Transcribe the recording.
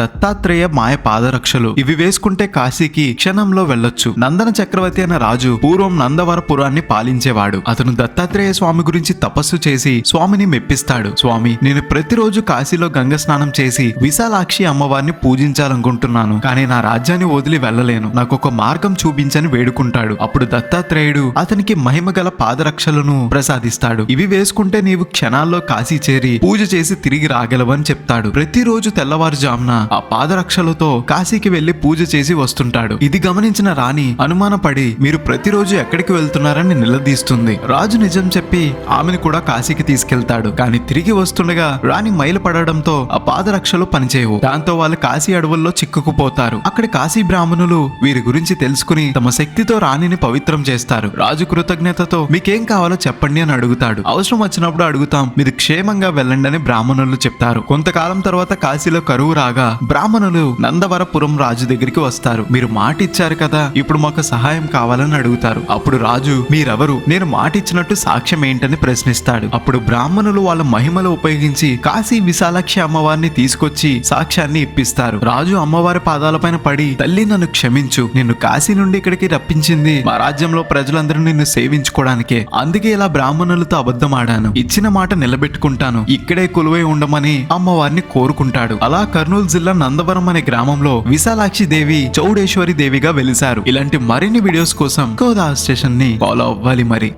దత్తాత్రేయ మాయ పాదరక్షలు. ఇవి వేసుకుంటే కాశీకి క్షణంలో వెళ్ళొచ్చు. నందన చక్రవర్తి అనే రాజు పూర్వం నందవరపురాన్ని పాలించేవాడు. అతను దత్తాత్రేయ స్వామి గురించి తపస్సు చేసి స్వామిని మెప్పిస్తాడు. స్వామి నేను ప్రతిరోజు కాశీలో గంగ స్నానం చేసి విశాలాక్షి అమ్మవారిని పూజించాలనుకుంటున్నాను. కానీ నా రాజ్యాన్ని వదిలి వెళ్ళలేను. నాకు ఒక మార్గం చూపించని వేడుకుంటాడు. అప్పుడు దత్తాత్రేయుడు అతనికి మహిమ గల పాదరక్షలను ప్రసాదిస్తాడు. ఇవి వేసుకుంటే నీవు క్షణాల్లో కాశీ చేరి పూజ చేసి తిరిగి రాగలవని చెప్తాడు. ప్రతిరోజు తెల్లవారుజామున ఆ పాదరక్షలతో కాశీకి వెళ్ళి పూజ చేసి వస్తుంటాడు. ఇది గమనించిన రాణి అనుమానపడి మీరు ప్రతిరోజు ఎక్కడికి వెళ్తున్నారని నిలదీస్తుంది. రాజు నిజం చెప్పి ఆమెను కూడా కాశీకి తీసుకెళ్తాడు. కానీ తిరిగి వస్తుండగా రాణి మైలు పడడంతో ఆ పాదరక్షలు పనిచేయవు. దాంతో వాళ్ళు కాశీ అడవుల్లో చిక్కుకుపోతారు. అక్కడ కాశీ బ్రాహ్మణులు వీరి గురించి తెలుసుకుని తమ శక్తితో రాణిని పవిత్రం చేస్తారు. రాజు కృతజ్ఞతతో మీకేం కావాలో చెప్పండి అని అడుగుతాడు. అవసరం వచ్చినప్పుడు అడుగుతాం. మీరు క్షేమంగా వెళ్ళండి అని బ్రాహ్మణులు చెప్తారు. కొంతకాలం తర్వాత కాశీలో కరువు రాగా బ్రాహ్మణులు నందవరపురం రాజు దగ్గరికి వస్తారు. మీరు మాట ఇచ్చారు కదా? ఇప్పుడు మాకు సహాయం కావాలని అడుగుతారు. అప్పుడు రాజు మీరెవరు? నేను మాట ఇచ్చినట్టు సాక్ష్యం ఏంటని ప్రశ్నిస్తాడు. అప్పుడు బ్రాహ్మణులు వాళ్ళ మహిమలు ఉపయోగించి కాశీ విశాలాక్షి అమ్మవారిని తీసుకొచ్చి సాక్ష్యాన్ని ఇప్పిస్తారు. రాజు అమ్మవారి పాదాలపైన పడి తల్లి నన్ను క్షమించు. నిన్ను కాశీ నుండి ఇక్కడికి రప్పించింది మా రాజ్యంలో ప్రజలందరూ నిన్ను సేవించుకోవడానికే. అందుకే ఇలా బ్రాహ్మణులతో అబద్ధం ఆడాను ఇచ్చిన మాట నిలబెట్టుకుంటాను. ఇక్కడే కొలువై ఉండమని అమ్మవారిని కోరుకుంటాడు. అలా కర్నూలు జిల్లా నందవరం అనే గ్రామంలో విశాలాక్షి దేవి చౌడేశ్వరి దేవిగా వెలిశారు. ఇలాంటి మరిన్ని వీడియోస్ కోసం గోదా స్టేషన్ని ఫాలో అవ్వాలి మరి.